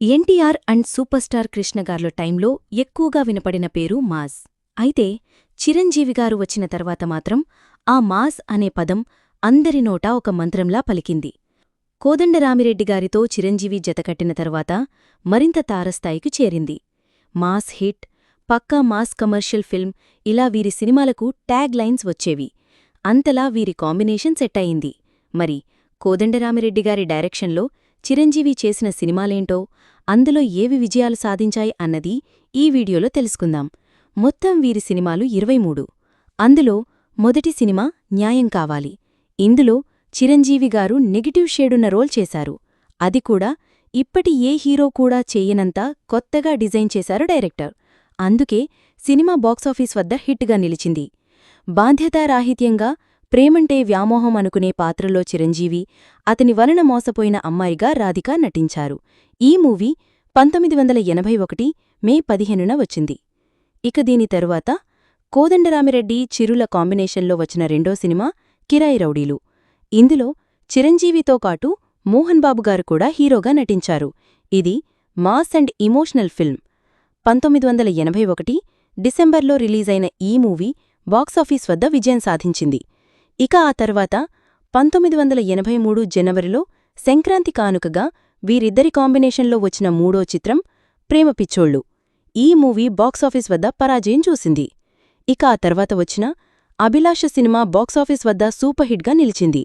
NTR and super star కృష్ణగార్ల టైంలో ఎక్కువగా వినపడిన పేరు మాస్ అయితే చిరంజీవి గారు వచ్చిన తర్వాత మాత్రం ఆ మాస్ అనే పదం అందరి నోటా ఒక మంత్రంలా పలికింది. కోదండరామిరెడ్డి గారితో చిరంజీవి జతకట్టిన తర్వాత మరింత తారస్థాయికి చేరింది. మాస్ హిట్ పక్కా మాస్ కమర్షియల్ ఫిల్మ్ ఇలా వీరి సినిమాలకు ట్యాగ్ లైన్స్ వచ్చేవి. అంతలా వీరి కాంబినేషన్ సెట్ అయింది. మరి కోదండరామిరెడ్డి గారి డైరెక్షన్లో చిరంజీవి చేసిన సినిమాలేంటో అందులో ఏవి విజయాలు సాధించాయి అన్నది ఈ వీడియోలో తెలుసుకుందాం. మొత్తం వీరి సినిమాలు ఇరవై మూడు. అందులో మొదటి సినిమా న్యాయం కావాలి. ఇందులో చిరంజీవి గారు నెగిటివ్ షేడున్న రోల్ చేశారు. అది కూడా ఇప్పటి ఏ హీరో కూడా చేయనంత కొత్తగా డిజైన్ చేశారు డైరెక్టర్. అందుకే సినిమా బాక్సాఫీస్ వద్ద హిట్గా నిలిచింది. బాధ్యతారాహిత్యంగా ప్రేమంటే వ్యామోహం అనుకునే పాత్రలో చిరంజీవి అతని వలన మోసపోయిన అమ్మాయిగా రాధిక నటించారు. ఈ మూవీ పంతొమ్మిది వందల ఎనభై ఒకటి మే పదిహేనున వచ్చింది. ఇక దీని తరువాత కోదండరామిరెడ్డి చిరుల కాంబినేషన్లో వచ్చిన రెండో సినిమా కిరాయి రౌడీలు. ఇందులో చిరంజీవితో పాటు మోహన్ బాబు గారు కూడా హీరోగా నటించారు. ఇది మాస్ అండ్ ఇమోషనల్ ఫిల్మ్. పంతొమ్మిది వందల ఎనభై ఒకటి డిసెంబర్లో రిలీజైన ఈ మూవీ బాక్సాఫీస్ వద్ద విజయం సాధించింది. ఇక ఆ తర్వాత పంతొమ్మిది వందల ఎనభై మూడు జనవరిలో సంక్రాంతి కానుకగా వీరిద్దరి కాంబినేషన్లో వచ్చిన మూడో చిత్రం ప్రేమ పిచ్చోళ్ళు. ఈ మూవీ బాక్సాఫీస్ వద్ద పరాజయం చూసింది. ఇక ఆ తర్వాత వచ్చిన అభిలాష సినిమా బాక్సాఫీస్ వద్ద సూపర్ హిట్గా నిలిచింది.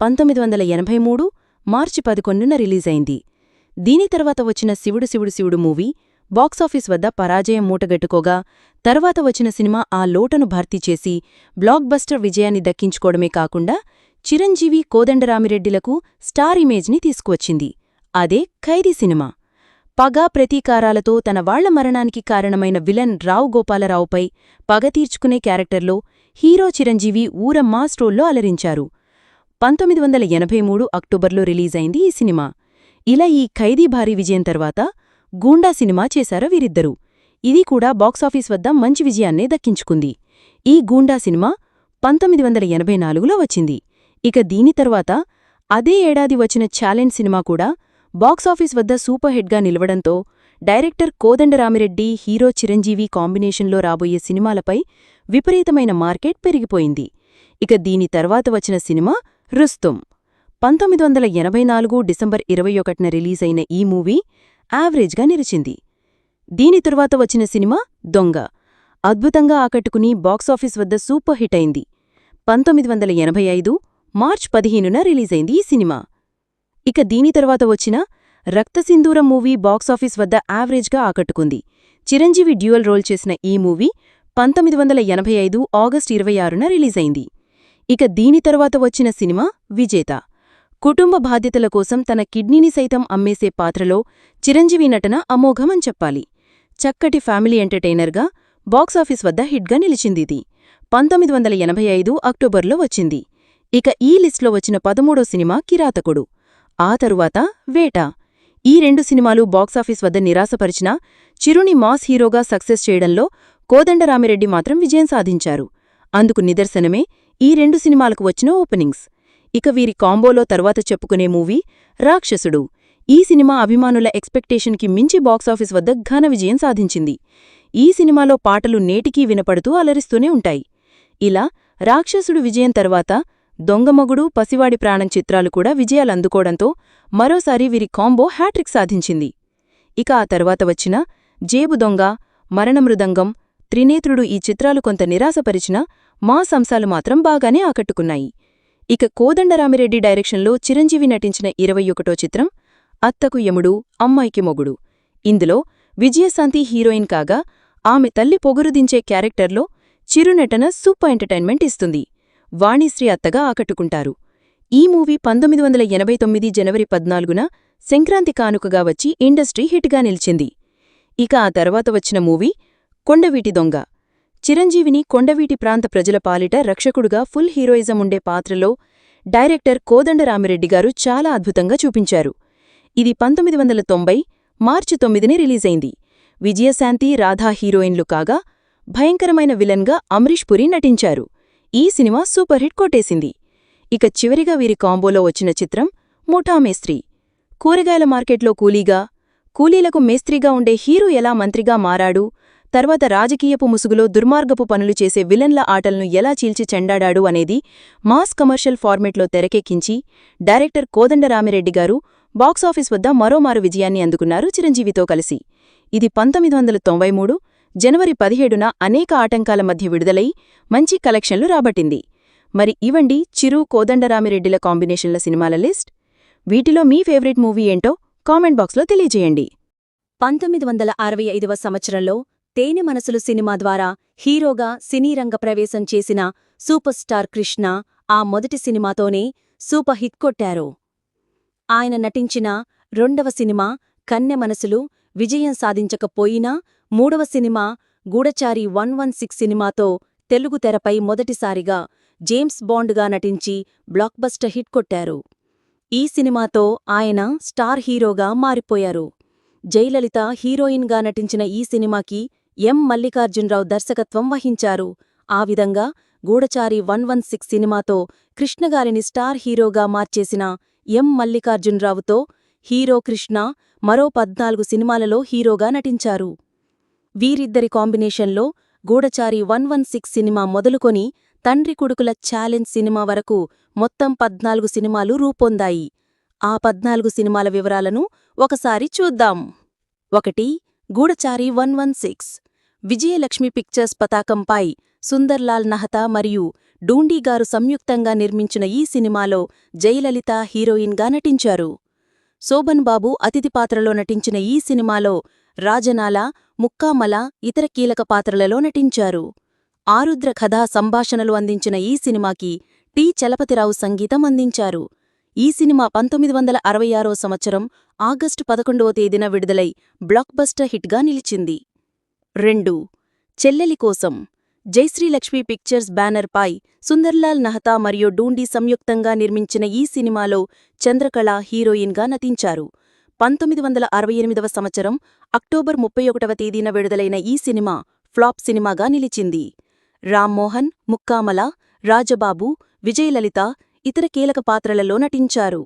పంతొమ్మిది వందల ఎనభై మూడు మార్చి పదకొండున రిలీజైంది. దీని తర్వాత వచ్చిన శివుడు శివుడు శివుడు మూవీ బాక్సాఫీస్ వద్ద పరాజయం మూటగట్టుకోగా తర్వాత వచ్చిన సినిమా ఆ లోటను భర్తీ చేసి బ్లాక్ బస్టర్ విజయాన్ని దక్కించుకోవడమే కాకుండా చిరంజీవి కోదండరామిరెడ్డిలకు స్టార్ ఇమేజ్ని తీసుకువచ్చింది. అదే ఖైదీ సినిమా. పగా ప్రతీకారాలతో తన వాళ్ళ మరణానికి కారణమైన విలన్ రావు గోపాలరావుపై పగ తీర్చుకునే క్యారెక్టర్లో హీరో చిరంజీవి ఊర మాస్ట్రోల్లో అలరించారు. పంతొమ్మిది వందల ఎనభై మూడు అక్టోబర్లో రిలీజైంది ఈ సినిమా. ఇలా ఈ ఖైదీ భారీ విజయం తర్వాత గూండా సినిమా చేశారు వీరిద్దరూ. ఇది కూడా బాక్సాఫీస్ వద్ద మంచి విజయాన్నే దక్కించుకుంది. ఈ గూండా సినిమా పంతొమ్మిది వందల ఎనభై నాలుగులో వచ్చింది. ఇక దీని తర్వాత అదే ఏడాది వచ్చిన ఛాలెంజ్ సినిమా కూడా బాక్సాఫీస్ వద్ద సూపర్ హిట్గా నిలవడంతో డైరెక్టర్ కోదండరామిరెడ్డి హీరో చిరంజీవి కాంబినేషన్లో రాబోయే సినిమాలపై విపరీతమైన మార్కెట్ పెరిగిపోయింది. ఇక దీని తర్వాత వచ్చిన సినిమా రుస్తుం పంతొమ్మిది వందల ఎనభై నాలుగు డిసెంబర్ ఇరవై ఒకటిన రిలీజైన ఈ మూవీ యావరేజ్గా నిలిచింది. దీని తరువాత వచ్చిన సినిమా దొంగ. అద్భుతంగా ఆకట్టుకుని బాక్సాఫీస్ వద్ద సూపర్ హిట్ అయింది. పంతొమ్మిది వందల ఎనభై ఐదు మార్చ్ పదిహేనున రిలీజైంది ఈ సినిమా. ఇక దీని తర్వాత వచ్చిన రక్తసింధూరం మూవీ బాక్సాఫీస్ వద్ద యావరేజ్గా ఆకట్టుకుంది. చిరంజీవి డ్యూయల్ రోల్ చేసిన ఈ మూవీ పంతొమ్మిది వందల ఎనభై ఐదు ఆగస్టు ఇరవై ఆరున రిలీజైంది ఇక దీని తర్వాత వచ్చిన సినిమా విజేత. కుటుంబ బాధ్యతల కోసం తన కిడ్నీని సైతం అమ్మేసే పాత్రలో చిరంజీవి నటన అమోఘమని చెప్పాలి. చక్కటి ఫ్యామిలీ ఎంటర్టైనర్గా బాక్సాఫీస్ వద్ద హిట్గా నిలిచిందిది పంతొమ్మిది వందల ఎనభై ఐదు అక్టోబర్లో వచ్చింది. ఇక ఈ లిస్ట్లో వచ్చిన పదమూడో సినిమా కిరాతకుడు. ఆ తరువాత వేట. ఈ రెండు సినిమాలు బాక్సాఫీస్ వద్ద నిరాశపరిచినా చిరుని మాస్ హీరోగా సక్సెస్ చేయడంలో కోదండరామిరెడ్డి మాత్రం విజయం సాధించారు. అందుకు నిదర్శనమే ఈ రెండు సినిమాలకు వచ్చిన ఓపెనింగ్స్. ఇక వీరి కాంబోలో తర్వాత చెప్పుకునే మూవీ రాక్షసుడు. ఈ సినిమా అభిమానుల ఎక్స్పెక్టేషన్కి మించి బాక్సాఫీస్ వద్ద ఘన విజయం సాధించింది. ఈ సినిమాలో పాటలు నేటికీ వినపడుతూ అలరిస్తూనే ఉంటాయి. ఇలా రాక్షసుడు విజయం తర్వాత దొంగమగుడు పసివాడి ప్రాణం చిత్రాలు కూడా విజయాలందుకోవడంతో మరోసారి వీరి కాంబో హ్యాట్రిక్ సాధించింది. ఇక ఆ తర్వాత వచ్చిన జేబు దొంగ మరణమృదంగం త్రినేత్రుడు ఈ చిత్రాలు కొంత నిరాశపరిచినా మా సంసాలు మాత్రం బాగానే ఆకట్టుకున్నాయి. ఇక కోదండరామిరెడ్డి డైరెక్షన్లో చిరంజీవి నటించిన ఇరవై ఒకటో చిత్రం అత్తకు యముడు అమ్మాయికి మొగుడు. ఇందులో విజయశాంతి హీరోయిన్ కాగా ఆమె తల్లి పొగురుదించే క్యారెక్టర్లో చిరునటన సూపర్ ఎంటర్టైన్మెంట్ ఇస్తుంది. వాణిశ్రీ అత్తగా ఆకట్టుకుంటారు. ఈ మూవీ పంతొమ్మిది వందల ఎనభై తొమ్మిది జనవరి పద్నాలుగున సంక్రాంతి కానుకగా వచ్చి ఇండస్ట్రీ హిట్గా నిలిచింది. ఇక ఆ తర్వాత వచ్చిన మూవీ కొండవీటి దొంగ. చిరంజీవిని కొండవీటి ప్రాంత ప్రజల పాలిట రక్షకుడుగా ఫుల్ హీరోయిజం ఉండే పాత్రలో డైరెక్టర్ కోదండరామిరెడ్డి గారు చాలా అద్భుతంగా చూపించారు. ఇది పంతొమ్మిది వందల తొంభై మార్చి తొమ్మిదిని రిలీజైంది. విజయశాంతి రాధా హీరోయిన్లు కాగా భయంకరమైన విలన్గా అమరీష్ పురి నటించారు. ఈ సినిమా సూపర్ హిట్ కొట్టేసింది. ఇక చివరిగా వీరి కాంబోలో వచ్చిన చిత్రం ముఠామేస్త్రీ కూరగాయల మార్కెట్లో కూలీగా కూలీలకు మేస్త్రిగా ఉండే హీరో ఎలా మంత్రిగా మారాడు? తర్వాత రాజకీయపు ముసుగులో దుర్మార్గపు పనులు చేసే విలన్ల ఆటలను ఎలా చీల్చి చెండాడాడు అనేది మాస్ కమర్షియల్ ఫార్మెట్లో తెరకెక్కించి director Kodandaramireddy garu box office వద్ద మరోమారు విజయాన్ని అందుకున్నారు చిరంజీవితో కలిసి. ఇది పంతొమ్మిది వందల తొంభై మూడు జనవరి పదిహేడున అనేక ఆటంకాల మధ్య విడుదలై మంచి కలెక్షన్లు రాబట్టింది. మరి ఇవండి చిరు కోదండరామిరెడ్డిల కాంబినేషన్ల సినిమాల లిస్ట్. వీటిలో మీ ఫేవరెట్ మూవీ ఏంటో కామెంట్ బాక్స్లో తెలియజేయండి. పంతొమ్మిది వందల అరవై ఐదవ సంవత్సరంలో తేనె మనసులు సినిమా ద్వారా హీరోగా సినీ రంగ ప్రవేశం చేసిన సూపర్ స్టార్ కృష్ణ ఆ మొదటి సినిమాతోనే సూపర్ హిట్ కొట్టారు. ఆయన నటించిన రెండవ సినిమా కన్నె మనసులు విజయం సాధించకపోయినా మూడవ సినిమా గూఢచారి వన్ వన్ సిక్స్ సినిమాతో తెలుగు తెరపై మొదటిసారిగా జేమ్స్ బాండ్గా నటించి బ్లాక్బస్టర్ హిట్ కొట్టారు. ఈ సినిమాతో ఆయన స్టార్ హీరోగా మారిపోయారు. జయలలిత హీరోయిన్గా నటించిన ఈ సినిమాకి ఎం. మల్లికార్జునరావు దర్శకత్వం వహించారు. ఆ విధంగా గూఢచారి వన్ వన్ సిక్స్ సినిమాతో కృష్ణగారిని స్టార్ హీరోగా మార్చేసిన ఎం. మల్లికార్జునరావుతో హీరో కృష్ణ మరో పద్నాలుగు సినిమాలలో హీరోగా నటించారు. వీరిద్దరి కాంబినేషన్లో గూఢచారి వన్ వన్ సిక్స్ సినిమా మొదలుకొని తండ్రి కొడుకుల ఛాలెంజ్ సినిమా వరకు మొత్తం పద్నాలుగు సినిమాలు రూపొందాయి. ఆ పద్నాలుగు సినిమాల వివరాలను ఒకసారి చూద్దాం. ఒకటి Goodachari one one six. Vijayalakshmi pictures పతాకంపై సుందర్లాల్ నహతా మరియు డూండీగారు సంయుక్తంగా నిర్మించిన ఈ సినిమాలో జయలలిత హీరోయిన్గా నటించారు. శోభన్ బాబు అతిథి పాత్రలో నటించిన ఈ సినిమాలో రాజనాల ముక్కామల ఇతర కీలక పాత్రలలో నటించారు. ఆరుద్ర కథా సంభాషణలు అందించిన ఈ సినిమాకి టి. చలపతిరావు సంగీతం అందించారు. ఈ సినిమా పంతొమ్మిది వందల అరవై ఆరో సంవత్సరం ఆగస్టు పదకొండవ తేదీన విడుదలై బ్లాక్బస్టర్ హిట్గా నిలిచింది. రెండు. చెల్లెలి కోసం జైశ్రీలక్ష్మి పిక్చర్స్ బ్యానర్పై సుందర్లాల్ నహతా మరియు డూండీ సంయుక్తంగా నిర్మించిన ఈ సినిమాలో చంద్రకళ హీరోయిన్గా నటించారు. పంతొమ్మిది వందల అరవై ఎనిమిదవ సంవత్సరం అక్టోబర్ ముప్పై ఒకటవ తేదీన విడుదలైన ఈ సినిమా ఫ్లాప్ సినిమాగా నిలిచింది. రామ్మోహన్ ముక్కామల రాజబాబు విజయలలిత ఇతర కీలక పాత్రలలో నటించారు.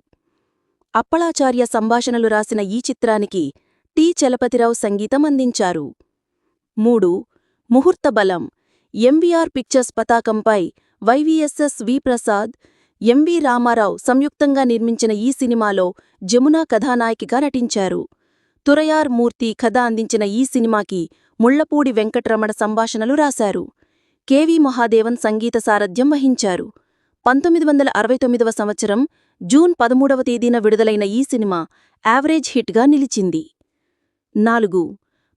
అప్పళాచార్య సంభాషణలు రాసిన ఈ చిత్రానికి టి. చలపతిరావు సంగీతం అందించారు. మూడు ముహూర్త బలం. ఎంవీఆర్ పిక్చర్స్ పతాకంపై YVSS V Prasad MV Ramarao సంయుక్తంగా నిర్మించిన ఈ సినిమాలో జమునా కథానాయికగా నటించారు. తురయార్ మూర్తి కథ అందించిన ఈ సినిమాకి ముళ్ళపూడి వెంకటరమణ సంభాషణలు రాశారు. కెవి మహాదేవన్ సంగీత సారథ్యం వహించారు. పంతొమ్మిది వందల అరవై తొమ్మిదవ సంవత్సరం జూన్ పదమూడవ తేదీన విడుదలైన ఈ సినిమా యావరేజ్ హిట్గా నిలిచింది. నాలుగు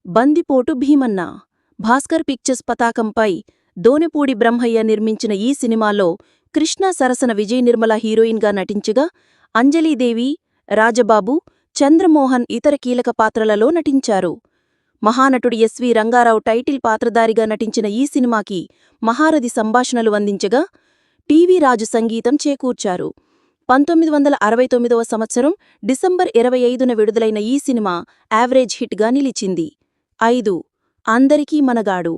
బందిపోటు భీమన్న. భాస్కర్ పిక్చర్స్ పతాకంపై దోనెపూడి బ్రహ్మయ్య నిర్మించిన ఈ సినిమాలో కృష్ణ సరసన విజయ్ నిర్మల హీరోయిన్గా నటించగా అంజలీదేవి రాజబాబు చంద్రమోహన్ ఇతర కీలక పాత్రలలో నటించారు. మహానటుడు ఎస్వి రంగారావు టైటిల్ పాత్రధారిగా నటించిన ఈ సినిమాకి మహారథి సంభాషణలు అందించగా టీవీ రాజు సంగీతం చేకూర్చారు. పంతొమ్మిది వందల అరవై తొమ్మిదవ సంవత్సరం డిసెంబర్ ఇరవై ఐదున విడుదలైన ఈ సినిమా యావరేజ్ హిట్గా నిలిచింది. ఐదు. అందరికీ మనగాడు.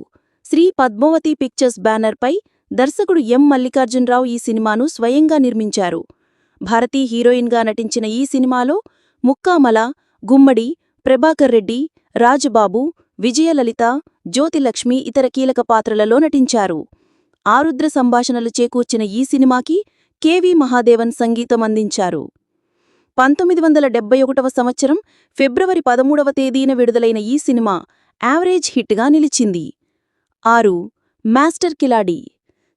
శ్రీ పద్మావతి పిక్చర్స్ బ్యానర్పై దర్శకుడు ఎం. మల్లికార్జునరావు ఈ సినిమాను స్వయంగా నిర్మించారు. భారతీ హీరోయిన్గా నటించిన ఈ సినిమాలో ముక్కామల గుమ్మడి ప్రభాకర్ రెడ్డి రాజబాబు విజయలలిత జ్యోతిలక్ష్మి ఇతర కీలక పాత్రలలో నటించారు. ఆరుద్ర సంభాషణలు చేకూర్చిన ఈ సినిమాకి కెవి మహాదేవన్ సంగీతం అందించారు. పంతొమ్మిది వందల డెబ్బై ఒకటవ సంవత్సరం ఫిబ్రవరి పదమూడవ తేదీన విడుదలైన ఈ సినిమా యావరేజ్ హిట్గా నిలిచింది. ఆరు మాస్టర్ కిలాడి.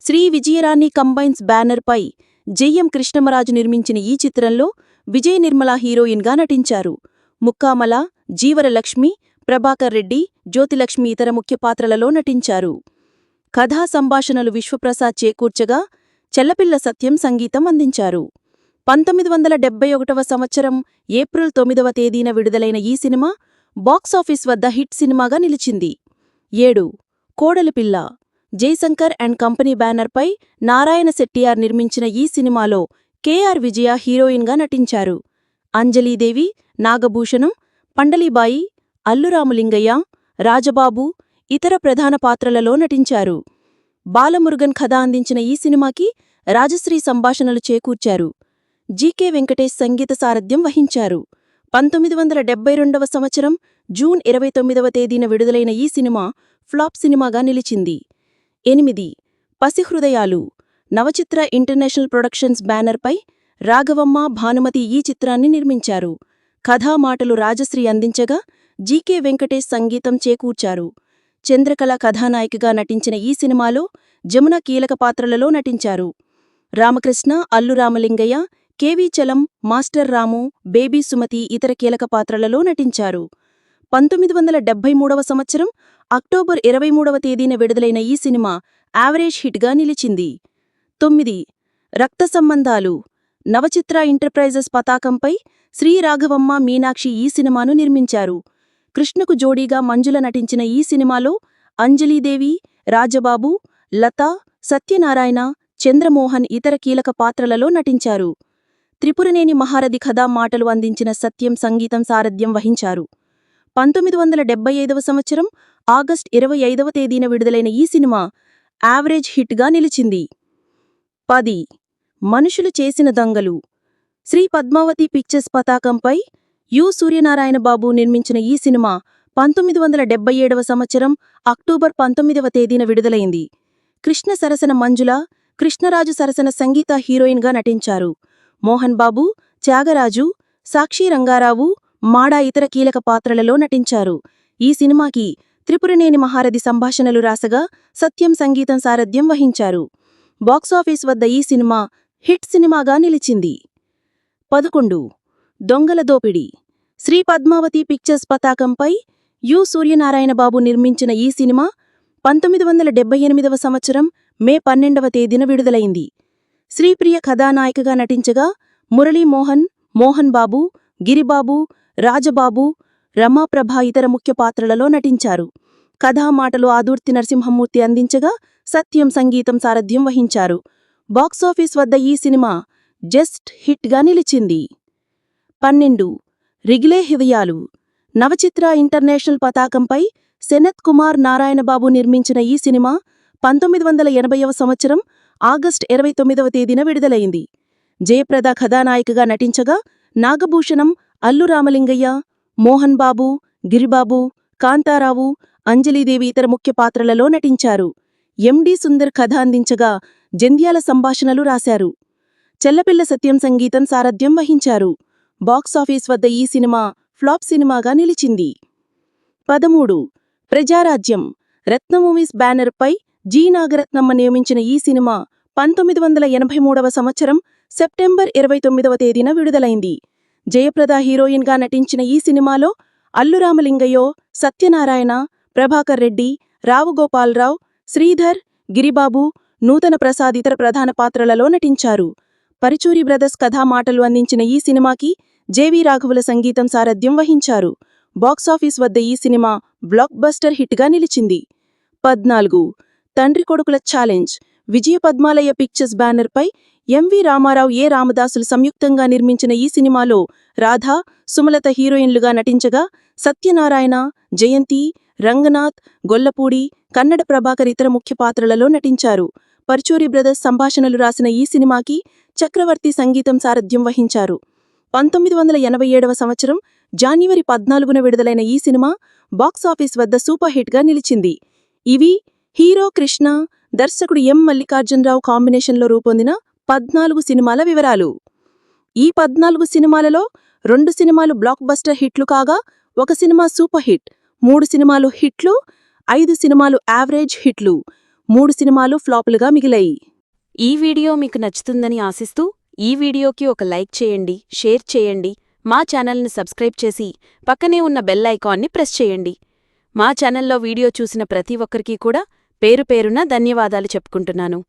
శ్రీ విజయరాణి కంబైన్స్ బ్యానర్పై జెయ్యం కృష్ణమరాజు నిర్మించిన ఈ చిత్రంలో విజయ నిర్మల హీరోయిన్గా నటించారు. ముక్కామల జీవరలక్ష్మి ప్రభాకర్ రెడ్డి జ్యోతిలక్ష్మి ఇతర ముఖ్య పాత్రలలో నటించారు. కథా సంభాషణలు విశ్వప్రసాద్ చేకూర్చగా చెల్లపిల్ల సత్యం సంగీతం అందించారు. పంతొమ్మిది వందల డెబ్బై ఒకటవ సంవత్సరం ఏప్రిల్ తొమ్మిదవ తేదీన విడుదలైన ఈ సినిమా బాక్సాఫీస్ వద్ద హిట్ సినిమాగా నిలిచింది. ఏడు. కోడలిపిల్ల జయశంకర్ అండ్ కంపెనీ బ్యానర్పై నారాయణ శెట్టియార్ నిర్మించిన ఈ సినిమాలో కెఆర్ విజయ హీరోయిన్గా నటించారు. అంజలీదేవి నాగభూషణం పండలీబాయి అల్లురాములింగయ్య రాజబాబు ఇతర ప్రధాన పాత్రలలో నటించారు. బాలమురుగన్ కథ అందించిన ఈ సినిమాకి రాజశ్రీ సంభాషణలు చేకూర్చారు. జీకే వెంకటేష్ సంగీత సారథ్యం వహించారు. పంతొమ్మిది వందల డెబ్బై రెండవ సంవత్సరం జూన్ ఇరవై తొమ్మిదవ తేదీన విడుదలైన ఈ సినిమా ఫ్లాప్ సినిమాగా నిలిచింది. ఎనిమిది. పసిహృదయాలు నవచిత్ర ఇంటర్నేషనల్ ప్రొడక్షన్స్ బ్యానర్పై రాఘవమ్మ భానుమతి ఈ చిత్రాన్ని నిర్మించారు. కథా మాటలు రాజశ్రీ అందించగా జీకే వెంకటేష్ సంగీతం చేకూర్చారు. చంద్రకళ కథానాయికగా నటించిన ఈ సినిమాలో జమున కీలక పాత్రలలో నటించారు. Ramakrishna Allu Ramalingaiah KV Chalam master Ramu baby Sumathi ఇతర కీలక పాత్రలలో నటించారు. పంతొమ్మిది వందల డెబ్బై మూడవ సంవత్సరం అక్టోబర్ ఇరవై మూడవ తేదీన విడుదలైన ఈ సినిమా యావరేజ్ హిట్గా నిలిచింది. తొమ్మిది. రక్త సంబంధాలు. నవచిత్ర ఎంటర్ప్రైజెస్ పతాకంపై శ్రీరాఘవమ్మ మీనాక్షి ఈ సినిమాను నిర్మించారు. కృష్ణకు జోడీగా మంజుల నటించిన ఈ సినిమాలో అంజలీదేవి రాజబాబు లత సత్యనారాయణ చంద్రమోహన్ ఇతర కీలక పాత్రలలో నటించారు. త్రిపురనేని మహారథి కథా మాటలు అందించిన సత్యం సంగీతం సారథ్యం వహించారు. పంతొమ్మిది వందల డెబ్బై ఐదవ సంవత్సరం ఆగస్ట్ ఇరవై ఐదవ తేదీన విడుదలైన ఈ సినిమా యావరేజ్ హిట్గా నిలిచింది. పది. మనుషులు చేసిన దొంగలు. శ్రీ పద్మావతి పిక్చర్స్ పతాకంపై యు. సూర్యనారాయణ బాబు నిర్మించిన ఈ సినిమా పంతొమ్మిది వందల డెబ్బై ఏడవ సంవత్సరం అక్టోబర్ పంతొమ్మిదవ తేదీన విడుదలైంది. కృష్ణ సరసన మంజుల కృష్ణరాజు సరసన సంగీత హీరోయిన్గా నటించారు. మోహన్ బాబు త్యాగరాజు సాక్షి రంగారావు మాడా ఇతర కీలక పాత్రలలో నటించారు. ఈ సినిమాకి త్రిపురనేని మహారథి సంభాషణలు రాసగా సత్యం సంగీతం సారథ్యం వహించారు. బాక్సాఫీస్ వద్ద ఈ సినిమా హిట్ సినిమాగా నిలిచింది. పదకొండు. దొంగల దోపిడి. శ్రీ పద్మావతి పిక్చర్స్ పతాకంపై యు. సూర్యనారాయణబాబు నిర్మించిన ఈ సినిమా పంతొమ్మిది వందల డెబ్బై ఎనిమిదవ సంవత్సరం మే పన్నెండవ తేదీన విడుదలైంది. శ్రీప్రియ కథానాయికగా నటించగా మురళీమోహన్ మోహన్ బాబు గిరిబాబు రాజబాబు రమాప్రభ ఇతర ముఖ్య పాత్రలలో నటించారు. కథామాటలు ఆదుర్తి నరసింహమూర్తి అందించగా సత్యం సంగీతం సారథ్యం వహించారు. బాక్సాఫీస్ వద్ద ఈ సినిమా జస్ట్ హిట్గా నిలిచింది. పన్నెండు. రిగిలే హృదయాలు. నవచిత్ర ఇంటర్నేషనల్ పతాకంపై సెనత్ కుమార్ నారాయణబాబు నిర్మించిన ఈ సినిమా పంతొమ్మిది వందల ఎనభైవ సంవత్సరం ఆగస్ట్ ఇరవై తొమ్మిదవ తేదీన విడుదలైంది. జయప్రద కథానాయికగా నటించగా నాగభూషణం అల్లు రామలింగయ్య మోహన్ బాబు గిరిబాబు కాంతారావు అంజలీదేవి ఇతర ముఖ్య పాత్రలలో నటించారు. ఎండి సుందర్ కథ అందించగా జంధ్యాల సంభాషణలు రాశారు. చెల్లపిల్ల సత్యం సంగీతం సారథ్యం వహించారు. బాక్సాఫీస్ వద్ద ఈ సినిమా ఫ్లాప్ సినిమాగా నిలిచింది. పదమూడు. ప్రజారాజ్యం. రత్న మూవీస్ బ్యానర్పై జి నాగరత్నమ్మ నియమించిన ఈ సినిమా పంతొమ్మిది వందల ఎనభై మూడవ సంవత్సరం సెప్టెంబర్ ఇరవై తొమ్మిదవ తేదీన విడుదలైంది. జయప్రద హీరోయిన్గా నటించిన ఈ సినిమాలో అల్లురామలింగయ్యో సత్యనారాయణ ప్రభాకర్ రెడ్డి రావు గోపాలరావు శ్రీధర్ గిరిబాబు నూతన ప్రసాద్ ఇతర ప్రధాన పాత్రలలో నటించారు. పరిచూరి బ్రదర్స్ కథామాటలు అందించిన ఈ సినిమాకి జేవీ రాఘవుల సంగీతం సారథ్యం వహించారు. బాక్సాఫీస్ వద్ద ఈ సినిమా బ్లాక్ బస్టర్ హిట్గా నిలిచింది. పద్నాలుగు తండ్రి కొడుకుల ఛాలెంజ్. విజయ పద్మాలయ పిక్చర్స్ బ్యానర్పై ఎంవి రామారావు ఏ రామదాసులు సంయుక్తంగా నిర్మించిన ఈ సినిమాలో రాధా సుమలత హీరోయిన్లుగా నటించగా సత్యనారాయణ జయంతి రంగనాథ్ గొల్లపూడి కన్నడ ప్రభాకర్ ఇతర ముఖ్య పాత్రలలో నటించారు. పర్చూరి బ్రదర్స్ సంభాషణలు రాసిన ఈ సినిమాకి చక్రవర్తి సంగీతం సారథ్యం వహించారు. పంతొమ్మిది వందల ఎనభై ఏడవ సంవత్సరం జాన్యువరి పద్నాలుగున విడుదలైన ఈ సినిమా బాక్సాఫీస్ వద్ద సూపర్ హిట్గా నిలిచింది. ఇవి హీరో కృష్ణ దర్శకుడు ఎం. మల్లికార్జునరావు కాంబినేషన్లో రూపొందిన పద్నాలుగు సినిమాల వివరాలు. ఈ పద్నాలుగు సినిమాలలో రెండు సినిమాలు బ్లాక్ బస్టర్ హిట్లు కాగా ఒక సినిమా సూపర్ హిట్ మూడు సినిమాలు హిట్లు ఐదు సినిమాలు యావరేజ్ హిట్లు మూడు సినిమాలు ఫ్లాపులుగా మిగిలాయి. ఈ వీడియో మీకు నచ్చుతుందని ఆశిస్తూ ఈ వీడియోకి ఒక లైక్ చేయండి షేర్ చేయండి మా ఛానల్ని సబ్స్క్రైబ్ చేసి పక్కనే ఉన్న బెల్ ఐకాన్ని ప్రెస్ చేయండి. మా ఛానల్లో వీడియో చూసిన ప్రతి ఒక్కరికీ కూడా పేరు పేరున ధన్యవాదాలు చెప్పుకుంటున్నాను.